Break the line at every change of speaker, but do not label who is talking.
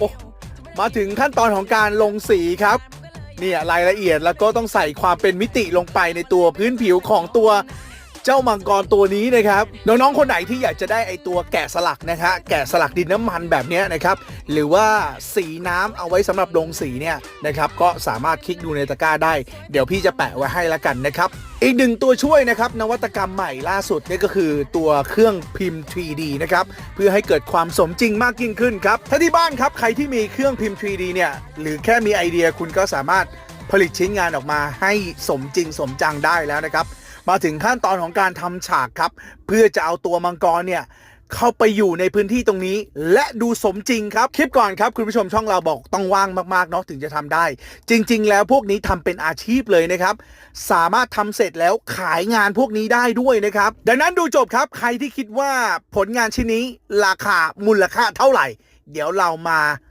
โอ้มาถึงขั้นตอนของการลงสีครับเนี่ยรายละเอียดแล้วก็ต้องใส่ความเป็นมิติลงไปในตัวพื้นผิวของตัว เจ้ามังกรตัวนี้นะครับ น้องๆคนไหนที่อยากจะได้ไอตัวแกะสลักนะฮะแกะสลักดินน้ำมันแบบนี้นะครับ หรือว่าสีน้ำเอาไว้สำหรับลงสีเนี่ยนะครับก็สามารถคลิกดูในตะกร้าได้ เดี๋ยวพี่จะแปะไว้ให้ล้วกันนะครับ อีกหนึ่งตัวช่วยนะครับนวัตกรรมใหม่ล่าสุดนี่ก็คือตัวเครื่องพิมพ์ 3D นะครับเพื่อให้เกิดความสมจริงมากยิ่งขึ้นครับถ้าที่บ้านครับใครที่มีเครื่องพิมพ์ 3D เนี่ยหรือแค่มีไอเดียคุณก็สามารถผลิตชิ้นงานออกมาให้สมจริงสมจังได้แล้วนะครับ มาถึงขั้นตอนของการทำฉากครับ เพื่อจะเอาตัวมังกรเนี่ยเข้าไปอยู่ในพื้นที่ตรงนี้ และดูสมจริงครับ คลิปก่อนครับคุณผู้ชมช่องเราบอกต้องว่างมากๆเนาะถึงจะทำได้ จริง ๆ แล้วพวกนี้ทำเป็นอาชีพเลยนะครับ สามารถทำเสร็จแล้วขายงานพวกนี้ได้ด้วยนะครับ ดังนั้นดูจบครับใครที่คิดว่าผลงานชิ้นนี้ราคามูลค่าเท่าไหร่ เดี๋ยวเรามา